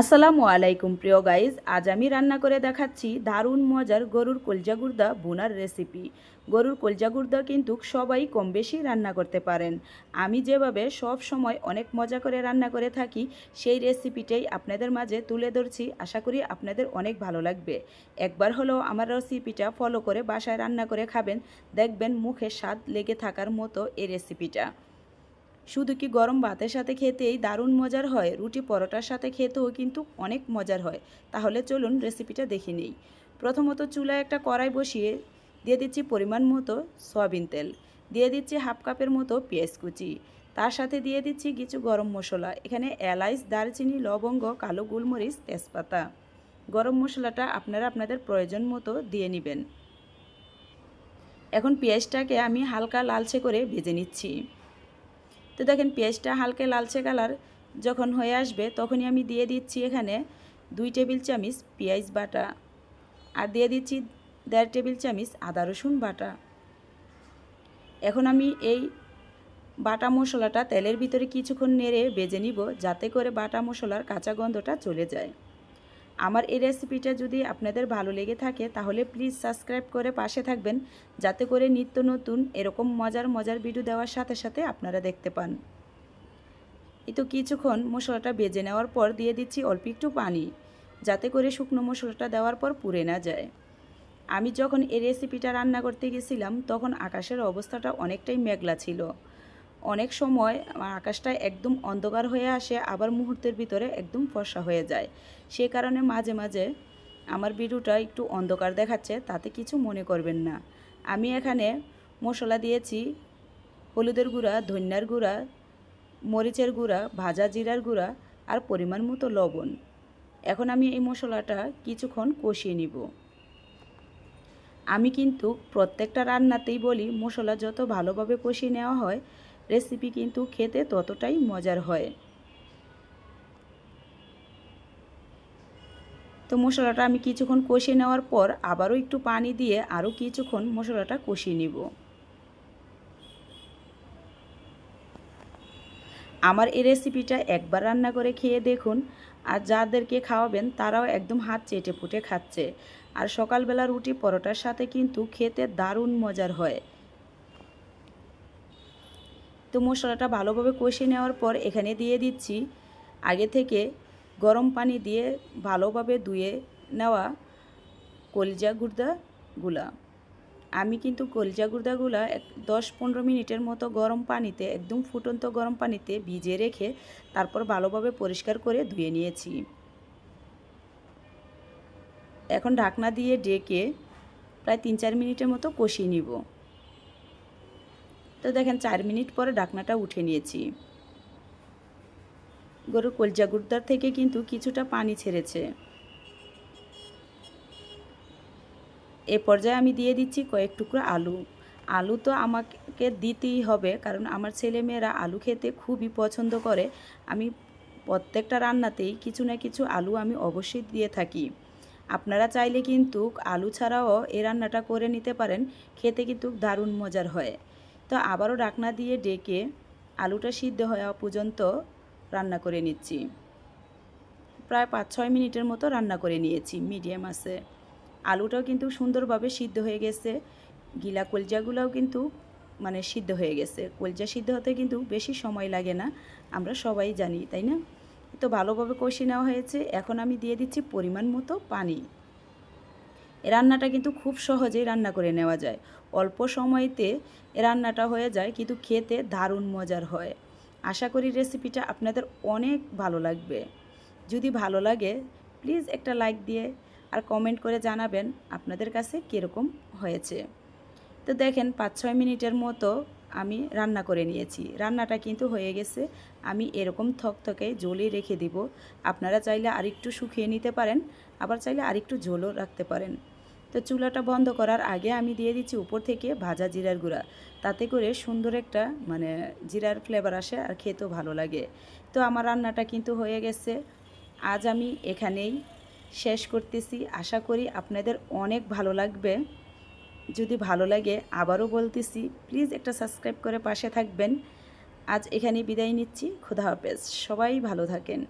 আসসালামু আলাইকুম প্রিয় গাইজ, আজ আমি রান্না করে দেখাচ্ছি দারুণ মজার গরুর কলজা গুর্দা বোনার রেসিপি। গরুর কলজা গুর্দা কিন্তু সবাই কম বেশি রান্না করতে পারেন। আমি যেভাবে সব সময় অনেক মজা করে রান্না করে থাকি, সেই রেসিপিটাই আপনাদের মাঝে তুলে ধরছি। আশা করি আপনাদের অনেক ভালো লাগবে। একবার হলেও আমার রেসিপিটা ফলো করে বাসায় রান্না করে খাবেন, দেখবেন মুখে স্বাদ লেগে থাকার মতো এই রেসিপিটা। শুধু কি গরম ভাতের সাথে খেতেই দারুণ মজার হয়? রুটি পরোটার সাথে খেতেও কিন্তু অনেক মজার হয়। তাহলে চলুন রেসিপিটা দেখে নেই। প্রথমত চুলায় একটা কড়াই বসিয়ে দিয়ে দিচ্ছি পরিমাণ মতো সয়াবিন তেল। দিয়ে দিচ্ছি হাফ কাপের মতো পেঁয়াজ কুচি। তার সাথে দিয়ে দিচ্ছি কিছু গরম মশলা। এখানে এলাইচ, দারচিনি, লবঙ্গ, কালো গোলমরিচ, তেজপাতা। গরম মশলাটা আপনারা আপনাদের প্রয়োজন মতো দিয়ে নেবেন। এখন পেঁয়াজটাকে আমি হালকা লালচে করে ভেজে নিচ্ছি। তো দেখেন পেঁয়াজটা হালকা লালচে কালার যখন হয়ে আসবে, তখনই আমি দিয়ে দিচ্ছি এখানে দুই টেবিল চামচ পেঁয়াজ বাটা আর দিয়ে দিচ্ছি দেড় টেবিল চামচ আদা রসুন বাটা। এখন আমি এই বাটা মশলাটা তেলের ভিতরে কিছুক্ষণ নেড়ে বেজে নিব, যাতে করে বাটা মশলার কাঁচা গন্ধটা চলে যায়। আমার এই রেসিপিটা যদি আপনাদের ভালো লেগে থাকে, তাহলে প্লিজ সাবস্ক্রাইব করে পাশে থাকবেন, যাতে করে নিত্য নতুন এরকম মজার মজার ভিডিও দেওয়ার সাথে সাথে আপনারা দেখতে পান। এই তো কিছুক্ষণ মশলাটা বেজে নেওয়ার পর দিয়ে দিচ্ছি অল্প একটু পানি, যাতে করে শুকনো মশলাটা দেওয়ার পর পুড়ে না যায়। আমি যখন এই রেসিপিটা রান্না করতে গেছিলাম, তখন আকাশের অবস্থাটা অনেকটাই মেঘলা ছিল। অনেক সময় আকাশটা একদম অন্ধকার হয়ে আসে, আবার মুহূর্তের ভিতরে একদম ফর্সা হয়ে যায়। সে কারণে মাঝে মাঝে আমার ভিডিওটা একটু অন্ধকার দেখাচ্ছে, তাতে কিছু মনে করবেন না। আমি এখানে মশলা দিয়েছি, হলুদের গুঁড়া, ধনিয়ার গুঁড়া, মরিচের গুঁড়া, ভাজা জিরার গুঁড়া আর পরিমাণ মতো লবণ। এখন আমি এই মশলাটা কিছুক্ষণ কষিয়ে নিব। আমি কিন্তু প্রত্যেকটা রান্নাতেই বলি, মশলা যত ভালোভাবে কষিয়ে নেওয়া হয় রেসিপি কিন্তু খেতে ততটাই মজার হয়। তো মশলাটা আমি কিছুক্ষণ কষিয়ে নেওয়ার পর আবারও একটু পানি দিয়ে আরও কিছুক্ষণ মশলাটা কষিয়ে নিব। আমার এই রেসিপিটা একবার রান্না করে খেয়ে দেখুন, আর যাদেরকে খাওয়াবেন তারাও একদম হাত চেটে ফুটে খাচ্ছে। আর সকালবেলা রুটি পরোটার সাথে কিন্তু খেতে দারুণ মজার হয়। তো মশলাটা ভালোভাবে কষিয়ে নেওয়ার পর এখানে দিয়ে দিচ্ছি আগে থেকে গরম পানি দিয়ে ভালোভাবে ধুয়ে নেওয়া কলজা গুঁড়াগুলা। আমি কিন্তু কলজা এক দশ পনেরো মিনিটের মতো গরম পানিতে, একদম ফুটন্ত গরম পানিতে ভিজিয়ে রেখে তারপর ভালোভাবে পরিষ্কার করে ধুয়ে নিয়েছি। এখন ঢাকনা দিয়ে ডেকে প্রায় তিন চার মিনিটের মতো কষিয়ে নিব। তো দেখেন, চার মিনিট পরে ডাকনাটা উঠে নিয়েছি। গরুর কলজা গুর্দার থেকে কিন্তু কিছুটা পানি ছেড়েছে। এ পর্যায়ে আমি দিয়ে দিচ্ছি কয়েক টুকরো আলু। আলু তো আমাকে দিতেই হবে, কারণ আমার ছেলেমেয়েরা আলু খেতে খুবই পছন্দ করে। আমি প্রত্যেকটা রান্নাতেই কিছু না কিছু আলু আমি অবশ্যই দিয়ে থাকি। আপনারা চাইলে কিন্তু আলু ছাড়াও এই রান্নাটা করে নিতে পারেন, খেতে কিন্তু দারুণ মজার হয়। তো আবারও ডাকনা দিয়ে ডেকে আলুটা সিদ্ধ হওয়া পর্যন্ত রান্না করে নিচ্ছি। প্রায় পাঁচ ছয় মিনিটের মতো রান্না করে নিয়েছি, মিডিয়াম আছে। আলুটাও কিন্তু সুন্দরভাবে সিদ্ধ হয়ে গেছে। গিলা কলজাগুলোও কিন্তু মানে সিদ্ধ হয়ে গেছে। কলজা সিদ্ধ হতে কিন্তু বেশি সময় লাগে না, আমরা সবাই জানি, তাই না? তো ভালোভাবে কষি নেওয়া হয়েছে। এখন আমি দিয়ে দিচ্ছি পরিমাণ মতো পানি। রান্নাটা কিন্তু খুব সহজেই রান্না করে নেওয়া যায়। অল্প সময়তে রান্নাটা হয়ে যায়, কিন্তু খেতে দারুণ মজার হয়। আশা করি রেসিপিটা আপনাদের অনেক ভালো লাগবে। যদি ভালো লাগে, প্লিজ একটা লাইক দিয়ে আর কমেন্ট করে জানাবেন আপনাদের কাছে কীরকম হয়েছে। তো দেখেন পাঁচ ছয় মিনিটের মতো আমি রান্না করে নিয়েছি। রান্নাটা কিন্তু হয়ে গেছে। আমি এরকম থকথকে জলই রেখে দিব। আপনারা চাইলে আরেকটু শুকিয়ে নিতে পারেন, আবার চাইলে আরেকটু ঝোলও রাখতে পারেন। তো চুলাটা বন্ধ করার আগে আমি দিয়ে দিচ্ছি উপর থেকে ভাজা জিরার গুঁড়া। তাতে করে সুন্দর একটা মানে জিরার ফ্লেভার আসে আর খেতেও ভালো লাগে। তো আমার রান্নাটা কিন্তু হয়ে গেছে। আজ আমি এখানেই শেষ করতেছি। আশা করি আপনাদের অনেক ভালো লাগবে। যদি ভালো লাগে আবারও বলতেছি প্লিজ একটা সাবস্ক্রাইব করে পাশে থাকবেন। আজ এখানে বিদায় নিচ্ছি। খুদা হাফেজ। সবাই ভালো থাকেন।